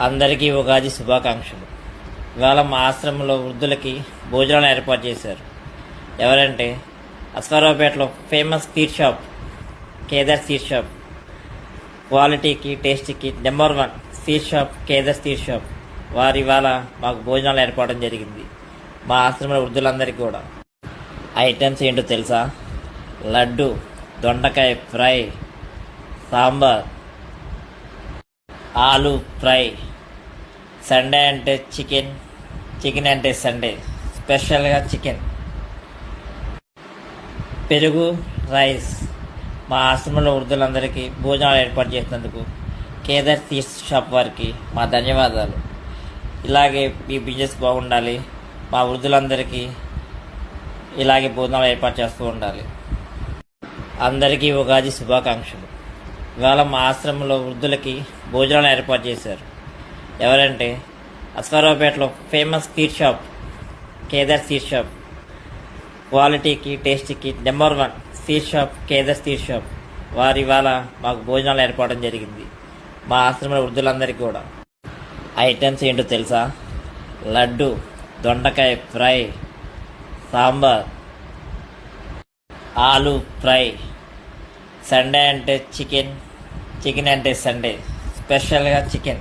అందరికీ ఉగాది శుభాకాంక్షలు. ఇవాళ మా ఆశ్రమంలో వృద్ధులకి భోజనాలు ఏర్పాటు చేశారు. ఎవరంటే అస్కారావుపేటలో famous sweet shop Kedar sweet shop. క్వాలిటీకి టేస్ట్కి number one sweet shop Kedar sweet shop. వారి ఇవాళ మాకు భోజనాలు ఏర్పడడం జరిగింది. మా ఆశ్రమంలో వృద్ధులందరికీ కూడా. ఐటమ్స్ ఏంటో తెలుసా? లడ్డు దొండకాయ ఫ్రై సాంబార్ ఆలు ఫ్రై. సండే అంటే చికెన్ చికెన్ అంటే సండే. స్పెషల్గా చికెన్. పెరుగు రైస్. మా ఆశ్రమంలో వృద్ధులందరికీ భోజనాలు ఏర్పాటు చేసినందుకు కేదార్ తీస్ షాప్ వారికి మా ధన్యవాదాలు. ఇలాగే మీ బిజినెస్ బాగుండాలి. మా వృద్ధులందరికీ ఇలాగే భోజనాలు ఏర్పాటు చేస్తూ ఉండాలి. అందరికీ ఉగాది శుభాకాంక్షలు. ఇవాళ మా ఆశ్రమంలో వృద్ధులకి భోజనాలు ఏర్పాటు చేశారు. ఎవరంటే అస్కారావుపేటలో famous sweet shop Kedar sweet shop క్వాలిటీకి టేస్ట్కి number one sweet shop Kedar sweet shop. వారి ఇవాళ మాకు భోజనాలు ఏర్పడడం జరిగింది. మా ఆశ్రమంలో వృద్ధులందరికీ కూడా. ఐటమ్స్ ఏంటో తెలుసా? లడ్డు దొండకాయ ఫ్రై సాంబార్ ఆలు ఫ్రై. సండే అంటే చికెన్ చికెన్ అంటే సండే. స్పెషల్గా చికెన్.